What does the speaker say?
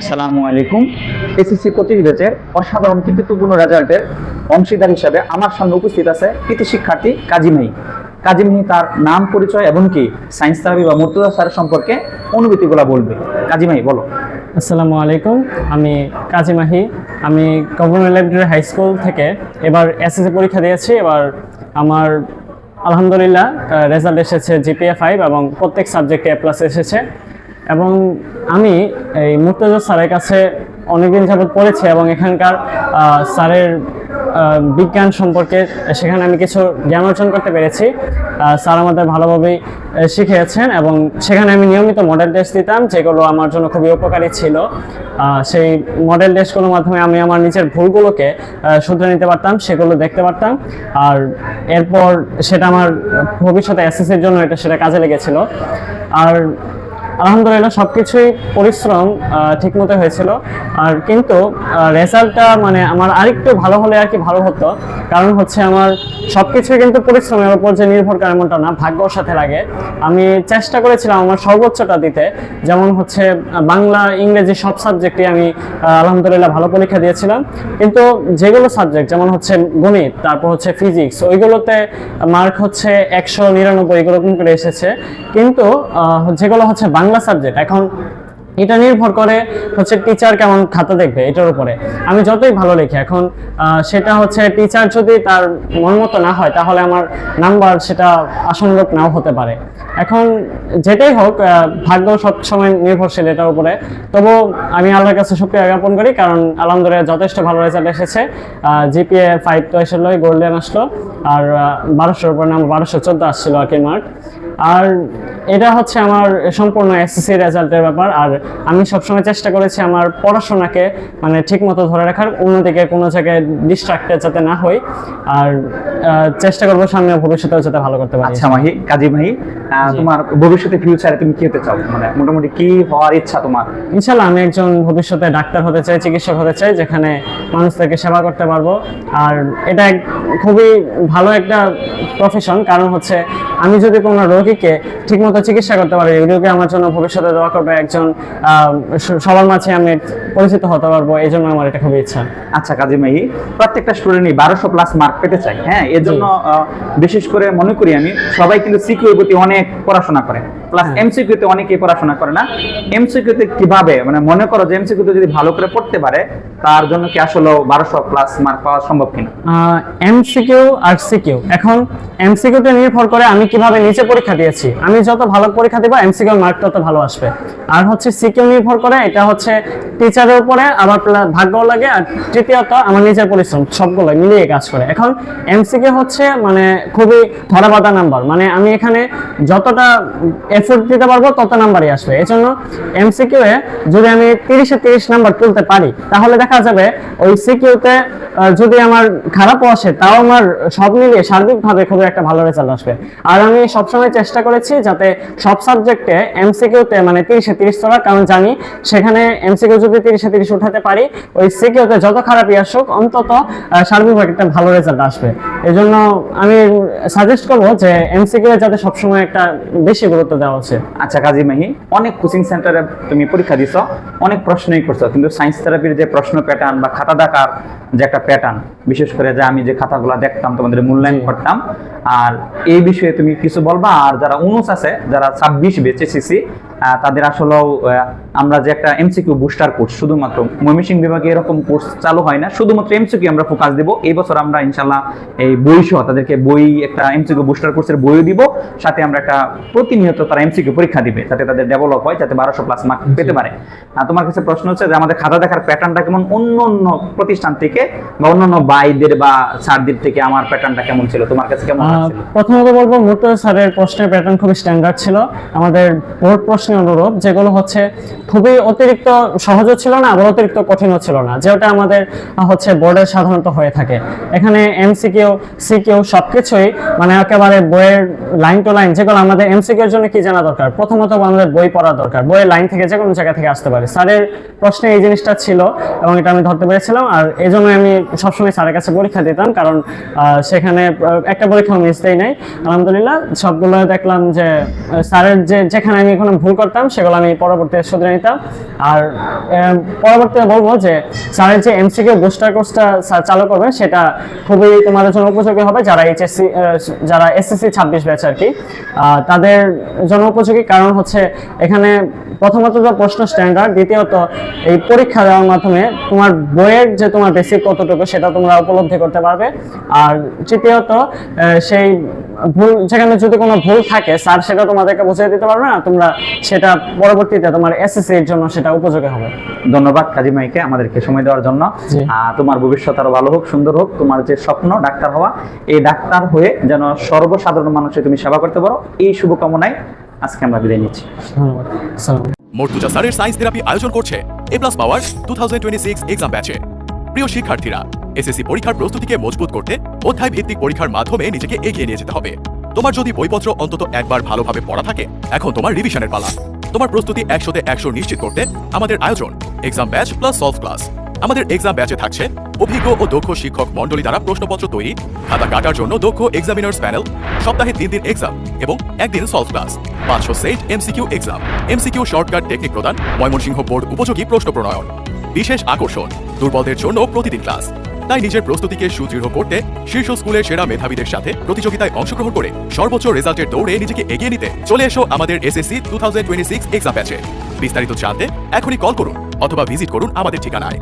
আসসালামু আলাইকুম। SSC coaching ব্যাচের অসাধারণ কৃতিত্বপূর্ণ রেজাল্টের অংশীদার হিসাবে আমার সামনে উপস্থিত আছে কৃতি শিক্ষার্থী কাজিমাহি কাজিমাহি তার নাম, পরিচয় এবং কি সায়েন্স থেরাপি বা মুর্তুজা স্যারের সম্পর্কে অনুভূতিগুলো বলবে। কাজী কাজিমাহি বলো। আসসালামু আলাইকুম। আমি কাজী মাহি। আমি গভর্নমেন্ট লাইব্রেরি হাই স্কুল থেকে এবার এসএসসি পরীক্ষা দিয়েছি। এবার আমার আলহামদুলিল্লাহ রেজাল্ট এসেছে জিপিএ ফাইভ এবং প্রত্যেক সাবজেক্টে এ প্লাস এসেছে। এবং আমি এই মুর্তজা স্যারের কাছে অনেকদিন যাবৎ পড়েছি এবং এখানকার স্যারের বিজ্ঞান সম্পর্কে সেখানে আমি কিছু জ্ঞান অর্জন করতে পেরেছি। স্যার আমাদের ভালোভাবেই শিখিয়েছেন এবং সেখানে আমি নিয়মিত মডেল টেস্ট দিতাম, যেগুলো আমার জন্য খুবই উপকারী ছিল। সেই মডেল টেস্টগুলোর মাধ্যমে আমি আমার নিজের ভুলগুলোকে শুধরে নিতে পারতাম, সেগুলো দেখতে পারতাম। আর এরপর সেটা আমার ভবিষ্যতে এসএসসির জন্য এটা সেটা কাজে লেগেছিল। আর আলহামদুলিল্লাহ সব কিছুই পরিশ্রম ঠিক ঠিকমতো হয়েছিল। আর কিন্তু রেজাল্টটা মানে আমার আরেকটু ভালো হলে আর কি ভালো হতো। কারণ হচ্ছে আমার সব কিছুই কিন্তু পরিশ্রমের উপর যে নির্ভর করে এমনটা না, ভাগ্যর সাথে লাগে। আমি চেষ্টা করেছিলাম আমার সর্বোচ্চটা দিতে। যেমন হচ্ছে বাংলা, ইংরেজি সব সাবজেক্টে আমি আলহামদুলিল্লাহ ভালো পরীক্ষা দিয়েছিলাম। কিন্তু যেগুলো সাবজেক্ট যেমন হচ্ছে গণিত, তারপর হচ্ছে ফিজিক্স ওইগুলোতে মার্ক হচ্ছে একশো নিরানব্বই এরকম করে এসেছে। কিন্তু যেগুলো হচ্ছে বাংলা সাবজেক্ট এখন এটা নির্ভর করে হচ্ছে টিচার কেমন খাতা দেখবে এটার উপরে। আমি যতই ভালো লিখি, এখন সেটা হচ্ছে টিচার যদি তার মন মতো না হয়, তাহলে আমার নাম্বার সেটা আশানুরূপ নাও হতে পারে। এখন যেটাই হোক ভাগ্য সবসময় নির্ভরশীল এটার উপরে। তবু আমি আল্লাহর কাছে শুক্রিয়া জ্ঞাপন করি, কারণ আলহামদুলিল্লাহ যথেষ্ট ভালো রেজাল্ট এসেছে। জিপিএ ফাইভ তো এসেছিল গোল্ডেন আসলো, আর বারোশোর উপর নাম বারোশো চোদ্দ আসছিল আর কি মার্ক আর এটা হচ্ছে আমার সম্পূর্ণ এসএসসি রেজাল্টের ব্যাপার। আর আমি সবসময় চেষ্টা করেছি আমার পড়াশোনাকে মানে ঠিক মতো ধরে রাখার অন্যদিকে কোনো জায়গায় ডিস্ট্রাক্টেড যাতে না হই। আর চেষ্টা করব সামনে ভবিষ্যতেও যাতে ভালো করতে পারি। আচ্ছা মাহি কাজী মাহি তোমার ভবিষ্যতে ফিউচারে তুমি কি হতে চাও? মানে মোটামুটি কি হওয়ার ইচ্ছা তোমার? ইনশাল্লাহ আমি একজন ভবিষ্যতে ডাক্তার হতে চাই চিকিৎসক হতে চাই যেখানে মানুষদেরকে সেবা করতে পারব। আর এটা এক খুবই ভালো একটা প্রফেশন কারণ হচ্ছে আমি যদি কোনো রোগীকে ঠিকমতো চিকিৎসা করতে পারি রোগী আমার জন্য ভবিষ্যতে দোয়া করবে একজন সবার মাঝে আমি পরিচিত হতে পারব এই জন্য আমার এটা খুবই ইচ্ছা। আচ্ছা কাজী মাহি প্রত্যেকটা স্টুডেন্টই বারোশো প্লাস মার্ক পেতে চাই হ্যাঁ এর জন্য বিশেষ করে মনে করি আমি সবাই কিন্তু সিকিউর প্রতি অনেক পড়াশোনা করে প্লাস হ্যাঁ। এমসিকিউতে অনেকেই পড়াশোনা করে না এমসিকিউতে কীভাবে মানে মনে করো যে এমসিকিউতে যদি ভালো করে পড়তে পারে তার জন্য কি আসলে বারোশো প্লাস মার্ক পাওয়া সম্ভব কিনা? এমসিকিউ আর সিকিউ এখন এমসিকিউ তে নির্ভর করে আমি কীভাবে নিচে পরীক্ষা দিয়েছি। আমি যত ভালো পরীক্ষা দিব এমসিকিউ মার্ক তত ভালো আসবে। আর হচ্ছে সিকিউ নির্ভর করে, এটা হচ্ছে টিচারের উপরে প্লা- ভাগ্যও লাগে, আর তৃতীয়ত আমার নিজের পরিশ্রম সবগুলো মিলিয়ে কাজ করে। এখন এমসিকিউ হচ্ছে মানে খুবই ধরা বাঁধা নাম্বার মানে আমি এখানে যতটা এফোর্ট দিতে পারব, তত নাম্বারই আসবে। এই জন্য এমসিকিউ এ যদি আমি তিরিশে তিরিশ নাম্বার তুলতে পারি, তাহলে দেখা যাবে ওই সিকিউতে যদি আমার খারাপও আসে, তাও আমার সব মিলিয়ে সার্বিকভাবে খুবই একটা ভালো রেজাল্ট আসবে। আর আমি সবসময় চেষ্টা করেছি যাতে সব সাবজেক্টে এমসিকিউতে মানে তিরিশে তিরিশ তোলা কারণ জানি সেখানে এমসিকিউ যদি তিরিশে তিরিশ উঠাতে পারি ওই সিকিউতে যত খারাপই আসুক অন্তত সার্বিকভাবে একটা ভালো রেজাল্ট আসবে। এই জন্য আমি সাজেস্ট করব যে এমসিকিউ যাতে সবসময় একটা বেশি গুরুত্ব দেওয়া উচিত। আচ্ছা কাজী মাহি অনেক কোচিং সেন্টারে তুমি পরীক্ষা দিছ অনেক প্রশ্নই করছ কিন্তু সায়েন্স থেরাপির যে প্রশ্ন প্যাটার্ন বা খাতা দেখার যে একটা প্যাটার্ন বিশেষ করে যে আমি যে খাতাগুলো দেখতাম তোমাদের মূল্যায়ন করতাম আর এই বিষয়ে তুমি কিছু বলবা আর যারা উনুস আছে যারা ছাব্বিশ বেচে সিসি তাদের আসলেও আমরা যে একটা এমসিকিউ বুস্টার কোর্স শুধুমাত্র ময়মনসিং বিভাগে এরকম কোর্স চালু হয় না শুধুমাত্র এমসিকিউ আমরা ফোকাস দিব। এই বছর আমরা ইনশাল্লাহ এই বই সহ তাদেরকে বই একটা এমসিকিউ বুস্টার কোর্সের বইও দিব। সাথে আমরা একটা প্রতিনিয়ত তারা এমসিকিউ পরীক্ষা দিবে যাতে তাদের ডেভেলপ হয় যাতে বারোশো প্লাস মার্ক পেতে পারে। তোমার কাছে প্রশ্ন হচ্ছে যে আমাদের খাতা দেখার প্যাটার্নটা কেমন? অন্য অন্য প্রতিষ্ঠান থেকে বা অন্যান্য বাইদের বা স্যারদের থেকে আমার প্যাটার্নটা কেমন ছিল? তোমার কাছে কেমন প্রথমত বলব মুর্তজা স্যারের প্রশ্নের প্যাটার্ন খুবই স্ট্যান্ডার্ড ছিল। আমাদের বোর্ড প্রশ্নের অনুরূপ যেগুলো হচ্ছে খুবই অতিরিক্ত সহজও ছিল না, আবার অতিরিক্ত কঠিনও ছিল না, যেটা আমাদের হচ্ছে বোর্ডে সাধারণত হয়ে থাকে। এখানে এমসিকিউ সিকিউ সবকিছুই মানে একেবারে বইয়ের লাইন টু লাইন যেগুলো আমাদের এমসিকিউ এর জন্য কি জানা দরকার? প্রথমত আমাদের বই পড়া দরকার, বইয়ের লাইন থেকে যে কোনো জায়গা থেকে আসতে পারে। স্যারের প্রশ্নে এই জিনিসটা ছিল, এবং এটা আমি ধরতে পেরেছিলাম, আর এই জন্য আমি সবসময় স্যারের কাছে পরীক্ষা দিতাম, কারণ সেখানে একটা পরীক্ষা মিস দেই নাই। আলহামদুলিল্লাহ, সবগুলো দেখলাম যে স্যারের যে, যেখানে আমি কোনো ভুল করতাম, সেগুলো আমি পরবর্তীতে শুধরে নিতাম। আর পরবর্তীতে বলব যে, স্যারের যে এমসিকিউ বুস্টার কোর্সটা স্যার চালু করবেন, সেটা খুবই তোমাদের জন্য উপযোগী হবে, যারা এইচএসসি যারা এসএসসি ছাব্বিশ ব্যাচ আর কি। তাদের জন্য উপযোগী কারণ হচ্ছে, এখানে প্রথমত যে প্রশ্ন স্ট্যান্ডার্ড দ্বিতীয়ত এই পরীক্ষা দেওয়ার মাধ্যমে তোমার বইয়ের যে তোমার বেসিক কতটুকু, সেটা তোমরা উপলব্ধি করতে পারবে। আর তৃতীয়ত সেই ভুল, যেখানে যদি কোনো ভুল থাকে, স্যার সেটা তোমাদেরকে বুঝিয়ে দিতে পারবে না, তোমরা সেটা পরবর্তীতে তোমার এসএসসি এর জন্য সেটা উপযোগী হবে। ধন্যবাদ কাজিমাইকে আমাদেরকে সময় দেওয়ার জন্য। তোমার ভবিষ্যৎ আরও ভালো হোক সুন্দর হোক তোমার যে স্বপ্ন ডাক্তার হওয়া এই ডাক্তার হয়ে যেন সর্বসাধারণ মানুষের তুমি সেবা করতে পারো এই শুভকামনায় আজকে আমরা বিদায় নিচ্ছি। মর্তুজা স্যারের সায়েন্স থেরাপি আয়োজন করছে A plus power two thousand twenty six exam ব্যাচে প্রিয় শিক্ষার্থীরা এসএসসি পরীক্ষার প্রস্তুতিকে মজবুত করতে অধ্যায় ভিত্তিক পরীক্ষার মাধ্যমে নিজেকে এগিয়ে নিয়ে যেতে হবে। তোমার যদি বইপত্র অন্তত একবার ভালোভাবে পড়া থাকে, এখন তোমার রিভিশনের পালা। তোমার প্রস্তুতি একশোতে একশো নিশ্চিত করতে আমাদের আয়োজন exam batch plus solve class আমাদের এক্সাম ব্যাচে থাকছে অভিজ্ঞ ও দক্ষ শিক্ষক মন্ডলী দ্বারা প্রশ্নপত্র তৈরি, খাতা কাটার জন্য দক্ষ এক্সামিনার্স প্যানেল সপ্তাহে তিন দিন এক্সাম এবং একদিন সলভ ক্লাস পাঁচশো set MCQ exam MCQ shortcut technique প্রদান, ময়মনসিংহ বোর্ড উপযোগী প্রশ্ন প্রণয়ন। বিশেষ আকর্ষণ, দুর্বলদের জন্য প্রতিদিন ক্লাস তাই নিজের প্রস্তুতিকে সুদৃঢ় করতে শীর্ষ স্কুলের সেরা মেধাবীদের সাথে প্রতিযোগিতায় অংশগ্রহণ করে সর্বোচ্চ রেজাল্টের দৌড়ে নিজেকে এগিয়ে নিতে চলে এসো আমাদের SSC two thousand twenty six exam ব্যাচে। বিস্তারিত জানতে এখনই কল করুন অথবা ভিজিট করুন আমাদের ঠিকানায়।